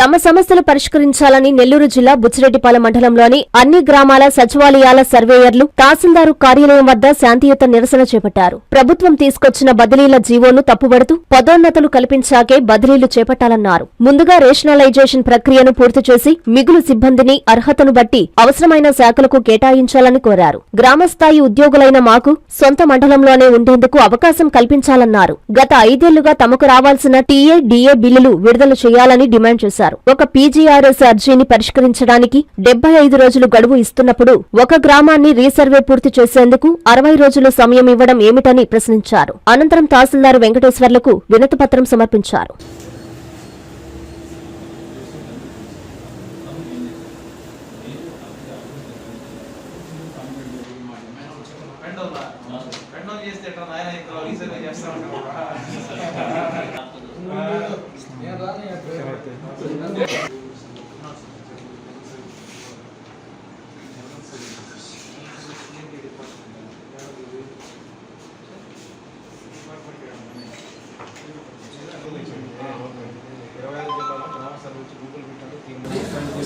తమ సమస్యలు పరిష్కరించాలని నెల్లూరు జిల్లా బుచ్చిరెడ్డిపాలెం మండలంలోని అన్ని గ్రామాల సచివాలయాల సర్వేయర్లు తహసీల్దారు కార్యాలయం వద్ద శాంతియుత నిరసన చేపట్టారు. ప్రభుత్వం తీసుకొచ్చిన బదిలీల జీవోను తప్పుబడుతూ పదోన్నతులు కల్పించాకే బదిలీలు చేపట్టాలన్నారు. ముందుగా రేషనలైజేషన్ ప్రక్రియను పూర్తి చేసి మిగులు సిబ్బందిని అర్హతను బట్టి అవసరమైన శాఖలకు కేటాయించాలని కోరారు. గ్రామస్థాయి ఉద్యోగులైన మాకు సొంత మండలంలోనే ఉండేందుకు అవకాశం కల్పించాలన్నారు. గత ఐదేళ్ళుగా తమకు రావాల్సిన టీఏ డీఏ బిల్లులు విడుదల చేయాలని డిమాండ్ చేశారు. ఒక పీజీఆర్ఎస్ అర్జీని పరిష్కరించడానికి డెబ్బై ఐదు రోజులు గడువు ఇస్తున్నప్పుడు ఒక గ్రామాన్ని రీసర్వే పూర్తి చేసేందుకు అరవై రోజులు సమయం ఇవ్వడం ఏమిటని ప్రశ్నించారు. అనంతరం తహసీల్దార్ వెంకటేశ్వర్లకు వినతిపత్రం సమర్పించారు. చేస్తే ఎట్లా ఇక్కడ చేస్తా ఉంటాం ఇరవై ఐదు జిల్లాలో గ్రామ సర్వీస్ గూగుల్ పెట్టారు టీం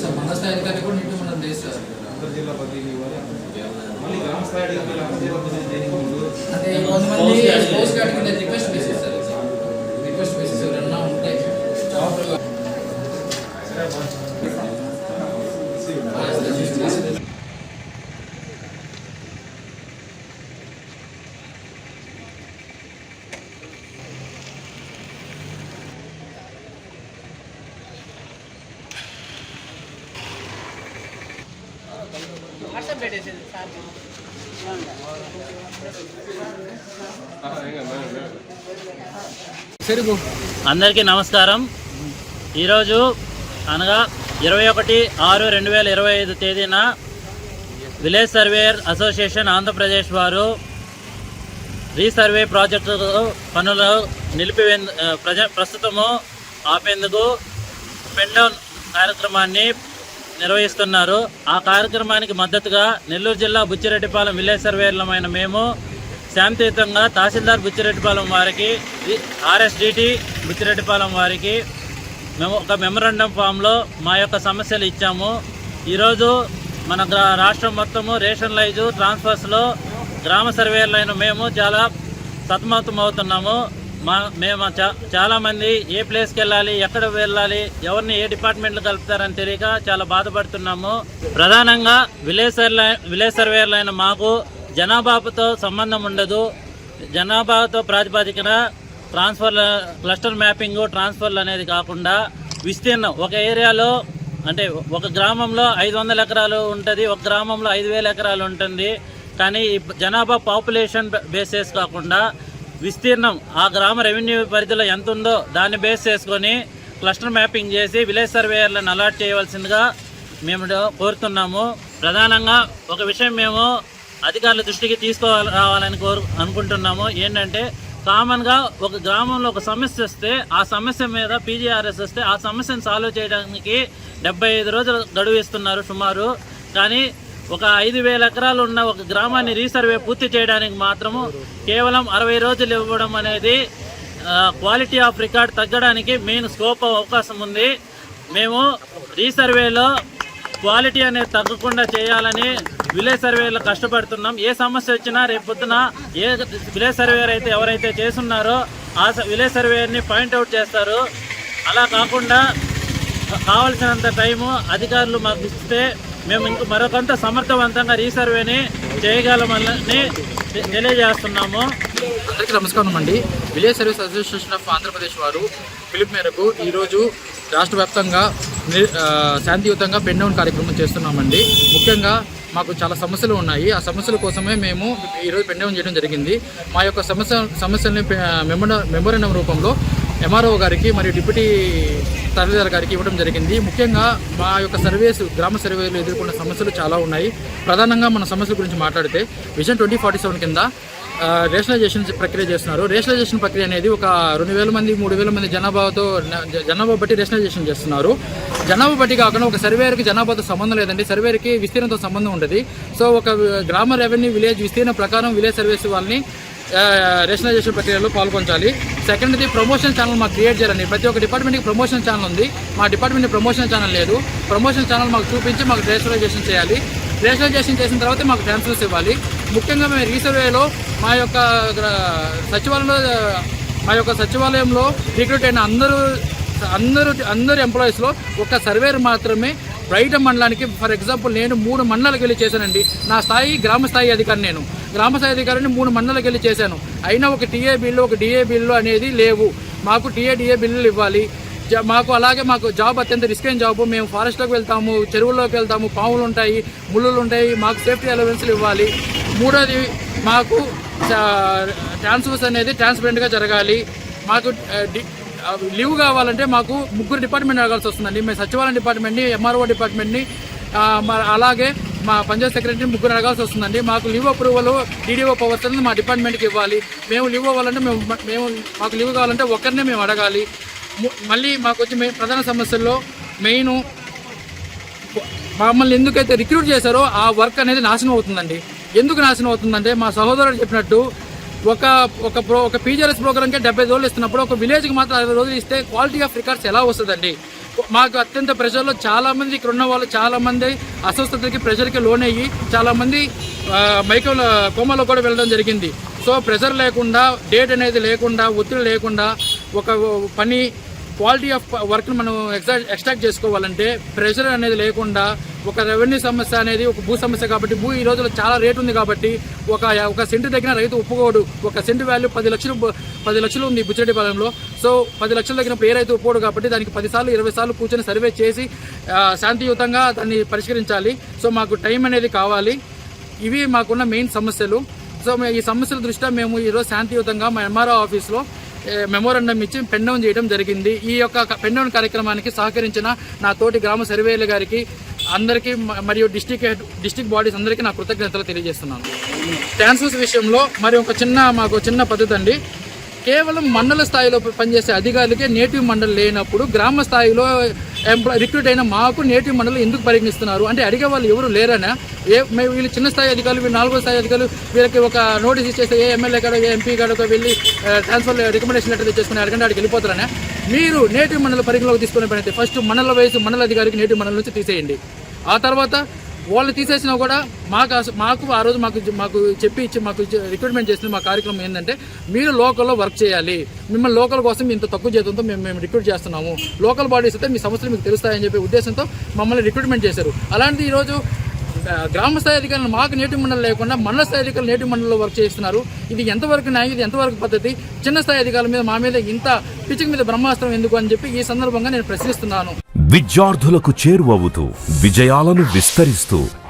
సార్ మన స్థాయి అధికారి కూడా నీటి మనం చేస్తారు అంతర్ జిల్లా బదిలీ ఇవ్వాలి మళ్ళీ గ్రామ స్థాయి అధికారులు అంతర్ జిల్లా బదిలీ దేనికి ముందు అంటే కొంతమంది పోస్ట్ కార్డ్ కింద రిక్వెస్ట్ బేసిస్ సార్ అందరికీ నమస్కారం. ఈరోజు అనగా ఇరవై ఒకటి ఆరు రెండు వేల ఇరవై ఐదు తేదీన విలేజ్ సర్వేయర్ అసోసియేషన్ ఆంధ్రప్రదేశ్ వారు రీసర్వే ప్రాజెక్టు పనులు నిలిపివే ప్రజ ప్రస్తుతము ఆపేందుకు పెండౌన్ కార్యక్రమాన్ని నిర్వహిస్తున్నారు. ఆ కార్యక్రమానికి మద్దతుగా నెల్లూరు జిల్లా బుచ్చిరెడ్డిపాలెం విలేజ్ సర్వేయర్లమైన మేము శాంతియుతంగా తహసీల్దార్ బుచ్చిరెడ్డిపాలెం వారికి ఆర్ఎస్డిటి బుచ్చిరెడ్డిపాలెం వారికి మేము ఒక మెమరాండం ఫామ్లో మా యొక్క సమస్యలు ఇచ్చాము. ఈరోజు మన రాష్ట్రం మొత్తము రేషన్ లైజు ట్రాన్స్ఫర్స్లో గ్రామ సర్వేలైన మేము చాలా సతమతం అవుతున్నాము మా మేము చా- చాలామంది ఏ ప్లేస్కి వెళ్ళాలి ఎక్కడ వెళ్ళాలి ఎవరిని ఏ డిపార్ట్మెంట్లు కలుపుతారని తెలియక చాలా బాధపడుతున్నాము. ప్రధానంగా విలేజ్ సర్వే విలేజ్ మాకు జనాభాతో సంబంధం ఉండదు. జనాభాతో ప్రాతిపదికన ట్రాన్స్ఫర్ క్లస్టర్ మ్యాపింగ్ ట్రాన్స్ఫర్లు అనేది కాకుండా విస్తీర్ణం. ఒక ఏరియాలో అంటే ఒక గ్రామంలో ఐదు వందల ఎకరాలు ఉంటుంది ఒక గ్రామంలో ఐదు వేల ఎకరాలు ఉంటుంది. కానీ జనాభా పాపులేషన్ బేసెస్ కాకుండా విస్తీర్ణం ఆ గ్రామ రెవెన్యూ పరిధిలో ఎంత ఉందో దాన్ని బేస్ చేసుకొని క్లస్టర్ మ్యాపింగ్ చేసి విలేజ్ సర్వేయర్లను అలాట్ చేయవలసిందిగా మేము కోరుతున్నాము. ప్రధానంగా ఒక విషయం మేము అధికారుల దృష్టికి తీసుకోవాలి రావాలని కోరు అనుకుంటున్నాము. ఏంటంటే కామన్గా ఒక గ్రామంలో ఒక సమస్య వస్తే ఆ సమస్య మీద పీజీఆర్ఎస్ వస్తే ఆ సమస్యను సాల్వ్ చేయడానికి డెబ్బై ఐదు రోజులు గడువు ఇస్తున్నారు సుమారు. కానీ ఒక ఐదు వేల ఎకరాలు ఉన్న ఒక గ్రామాన్ని రీసర్వే పూర్తి చేయడానికి మాత్రము కేవలం అరవై రోజులు ఇవ్వడం అనేది క్వాలిటీ ఆఫ్ రికార్డ్ తగ్గడానికి మెయిన్ స్కోప్ అవకాశం ఉంది. మేము రీసర్వేలో క్వాలిటీ అనేది తగ్గకుండా చేయాలని విలేజ్ సర్వేలో కష్టపడుతున్నాం. ఏ సమస్య వచ్చినా రేపు పొద్దున ఏ విలేజ్ సర్వేయర్ అయితే ఎవరైతే చేస్తున్నారో ఆ స- విలేజ్ సర్వేయర్ని పాయింట్అవుట్ చేస్తారు. అలా కాకుండా కావలసినంత టైము అధికారులు మాకు ఇస్తే మేము ఇంక మరొకంత సమర్థవంతంగా రీసర్వేని చేయగలమని తెలియజేస్తున్నాము. అందరికీ నమస్కారం అండి. Village service association of Andhra Pradesh వారు పిలుపు మేరకు ఈరోజు రాష్ట్ర వ్యాప్తంగా శాంతియుతంగా పెన్ డౌన్ కార్యక్రమం చేస్తున్నామండి. ముఖ్యంగా మాకు చాలా సమస్యలు ఉన్నాయి. ఆ సమస్యల కోసమే మేము ఈరోజు పెన్ డౌన్ చేయడం జరిగింది. మా యొక్క సమస్య సమస్యల్ని మెమోరండం రూపంలో ఎంఆర్ఓ గారికి మరియు డిప్యూటీ తహసీల్దార్ గారికి ఇవ్వడం జరిగింది. ముఖ్యంగా మా యొక్క సర్వేస్ గ్రామ సర్వేలు ఎదుర్కొన్న సమస్యలు చాలా ఉన్నాయి. ప్రధానంగా మన సమస్యల గురించి మాట్లాడితే విజన్ ట్వంటీ ఫార్టీ సెవెన్ కింద రేషనలైజేషన్ ప్రక్రియ చేస్తున్నారు. రేషనలైజేషన్ ప్రక్రియ అనేది ఒక రెండు వేల మంది మూడు వేల మంది జనాభాతో జనాభా బట్టి రేషనలైజేషన్ చేస్తున్నారు. జనాభా బట్టి కాకుండా ఒక సర్వేయర్కి జనాభాతో సంబంధం లేదండి. సర్వేయర్కి విస్తీర్ణంతో సంబంధం ఉంటుంది సో ఒక గ్రామ రెవెన్యూ విలేజ్ విస్తీర్ణ ప్రకారం విలేజ్ సర్వీస్ వాళ్ళని రేషనలైజేషన్ ప్రక్రియలో పాల్గొంచాలి. సెకండ్ది ప్రమోషన్ ఛానల్ మాకు క్రియేట్ చేయాలండి. ప్రతి ఒక్క డిపార్ట్మెంట్కి ప్రమోషన్ ఛానల్ ఉంది. మా డిపార్ట్మెంట్ ప్రమోషన్ ఛానల్ లేదు. ప్రమోషన్ ఛానల్ మాకు చూపించి మాకు రేషనలైజేషన్ చేయాలి. రేషనలైజేషన్ చేసిన తర్వాత మాకు ట్రాన్స్ఫర్స్ ఇవ్వాలి. ముఖ్యంగా మేము రీసర్వేలో మా యొక్క సచివాలయంలో మా యొక్క సచివాలయంలో రిక్రూట్ అయిన అందరూ అందరూ అందరు ఎంప్లాయీస్లో ఒక సర్వేర్ మాత్రమే బయట మండలానికి ఫర్ ఎగ్జాంపుల్ నేను మూడు మండలాలకు వెళ్ళి చేశానండి. నా స్థాయి గ్రామ స్థాయి అధికారి నేను. గ్రామ స్థాయి అధికారిని మూడు మండలాలకు వెళ్ళి చేశాను. అయినా ఒక టీఏ బిల్లు ఒక డిఏ బిల్లు అనేది లేవు. మాకు టీఏ డిఏ బిల్లులు ఇవ్వాలి. మాకు అలాగే మాకు జాబ్ అత్యంత రిస్క్ అయిన జాబ్. మేము ఫారెస్ట్లోకి వెళ్తాము చెరువుల్లోకి వెళ్తాము పాములు ఉంటాయి ముళ్ళులు ఉంటాయి మాకు సేఫ్టీ అలవెన్స్లు ఇవ్వాలి. మూడోది మాకు ట్రాన్స్ఫర్స్ అనేది ట్రాన్స్పరెంట్గా జరగాలి. మాకు డి- లీవ్ కావాలంటే మాకు ముగ్గురు డిపార్ట్మెంట్ అడగాల్సి వస్తుందండి. మేము సచివాలయం డిపార్ట్మెంట్ని ఎంఆర్ఓ డిపార్ట్మెంట్ని అలాగే మా పంచాయత్ సెక్రటరీని ముగ్గురు అడగాల్సి వస్తుందండి. మాకు లీవ్ అప్రూవల్ డీడీఓ పవర్స్ అనేది మా డిపార్ట్మెంట్కి ఇవ్వాలి. మేము లీవ్ అవ్వాలంటే మేము మేము మాకు లీవ్ కావాలంటే ఒకరినే మేము అడగాలి. మళ్ళీ మాకు వచ్చి ప్రధాన సమస్యల్లో మెయిన్ మమ్మల్ని ఎందుకైతే రిక్రూట్ చేశారో ఆ వర్క్ అనేది నాశనం అవుతుందండి. ఎందుకు నాశనం అవుతుందంటే మా సహోదరుడు చెప్పినట్టు ఒక ఒక ప్రో ఒక పీజీఆర్ఎస్ ప్రోగ్రామ్కే డెబ్బై రోజులు ఇస్తున్నప్పుడు ఒక విలేజ్కి మాత్రం అరవై రోజులు ఇస్తే క్వాలిటీ ఆఫ్ రికార్డ్స్ ఎలా వస్తుందండి? మాకు అత్యంత ప్రెషర్లో చాలామంది ఇక్కడ ఉన్న వాళ్ళు చాలామంది అస్వస్థతకి ప్రెషర్కి లోన్ అయ్యి చాలామంది మంది కోమలో కూడా వెళ్ళడం జరిగింది. సో ప్రెషర్ లేకుండా డేట్ అనేది లేకుండా ఒత్తిడి లేకుండా ఒక పని క్వాలిటీ ఆఫ్ వర్క్ను మనం ఎక్సా ఎక్స్ట్రాక్ట్ చేసుకోవాలంటే ప్రెషర్ అనేది లేకుండా ఒక రెవెన్యూ సమస్య అనేది ఒక భూ సమస్య కాబట్టి భూ ఈ రోజుల్లో చాలా రేటు ఉంది కాబట్టి ఒక ఒక సెంటు దగ్గర రైతు ఒప్పుకోడు. ఒక సెంటు వాల్యూ పది లక్షలు పది లక్షలు ఉంది బుచ్చిరెడ్డిపాలెంలో సో పది లక్షలు దగ్గర ఏ రైతు ఒప్పుకోడు కాబట్టి దానికి పదిసార్లు ఇరవై సార్లు కూర్చొని సర్వే చేసి శాంతియుతంగా దాన్ని పరిష్కరించాలి. సో మాకు టైం అనేది కావాలి. ఇవి మాకున్న మెయిన్ సమస్యలు. సో ఈ సమస్యల దృష్ట్యా మేము ఈరోజు శాంతియుతంగా మా ఎంఆర్ఓ ఆఫీస్లో మెమోరండం ఇచ్చి పెండౌన్ చేయడం జరిగింది. ఈ యొక్క పెండౌన్ కార్యక్రమానికి సహకరించిన నా తోటి గ్రామ సర్వేల గారికి అందరికీ మరియు డిస్టిక్ డిస్టిక్ బాడీస్ అందరికీ నా కృతజ్ఞతలు తెలియజేస్తున్నాను. ట్రాన్స్ఫర్స్ విషయంలో మరి ఒక చిన్న మాకు చిన్న పద్ధతి అండి. కేవలం మండల స్థాయిలో పనిచేసే అధికారులకే నేటివ్ మండలి లేనప్పుడు గ్రామ స్థాయిలో ఎంప్లాయ్ రిక్రూట్ అయిన మాకు నేటివ్ మండలి ఎందుకు పరిగణిస్తున్నారు? అంటే అడిగే వాళ్ళు ఎవరు లేరనా? ఏ మేము వీళ్ళు చిన్న స్థాయి అధికారులు వీళ్ళు నాలుగో స్థాయి అధికారులు వీళ్ళకి ఒక నోటీస్ ఇచ్చేస్తే ఏ ఎమ్మెల్యే కాడో ఏ ఎంపీ కాడో వెళ్ళి ట్రాన్స్ఫర్ రికమెండేషన్ లెటర్ తెచ్చేసుకుని అడగండి అడిగి వెళ్ళిపోతారనే? మీరు నేటివ్ మండలి పరిగణలోకి తీసుకునే పని అయితే ఫస్ట్ మండల వయసు మండల అధికారికి నేటివ్ మండలి నుంచి తీసేయండి. ఆ తర్వాత వాళ్ళు తీసేసినా కూడా మాకు మాకు ఆ రోజు మాకు మాకు చెప్పి ఇచ్చి మాకు రిక్రూట్మెంట్ చేసిన మా కార్యక్రమం ఏంటంటే మీరు లోకల్లో వర్క్ చేయాలి. మిమ్మల్ని లోకల్ కోసం ఇంత తక్కువ జీతంతో మేము మేము రిక్రూట్ చేస్తున్నాము. లోకల్ బాడీస్ అయితే మీ సమస్యలు మీకు తెలుస్తాయని చెప్పే ఉద్దేశంతో మమ్మల్ని రిక్రూట్మెంట్ చేశారు. అలాంటి ఈరోజు గ్రామ స్థాయి అధికారులు మాకు నేటి మండలి లేకుండా మండల స్థాయి అధికారులు నేటి మండలిలో వర్క్ చేస్తున్నారు. ఇది ఎంతవరకు న్యాయం ఇది ఎంతవరకు పద్ధతి? చిన్న స్థాయి అధికారుల మీద మా మీద ఇంత పిచ్చికి మీద బ్రహ్మాస్త్రం ఎందుకు అని చెప్పి ఈ సందర్భంగా నేను ప్రశ్నిస్తున్నాను. విద్యార్థులకు చేరువవుతూ విజయాలను విస్తరిస్తూ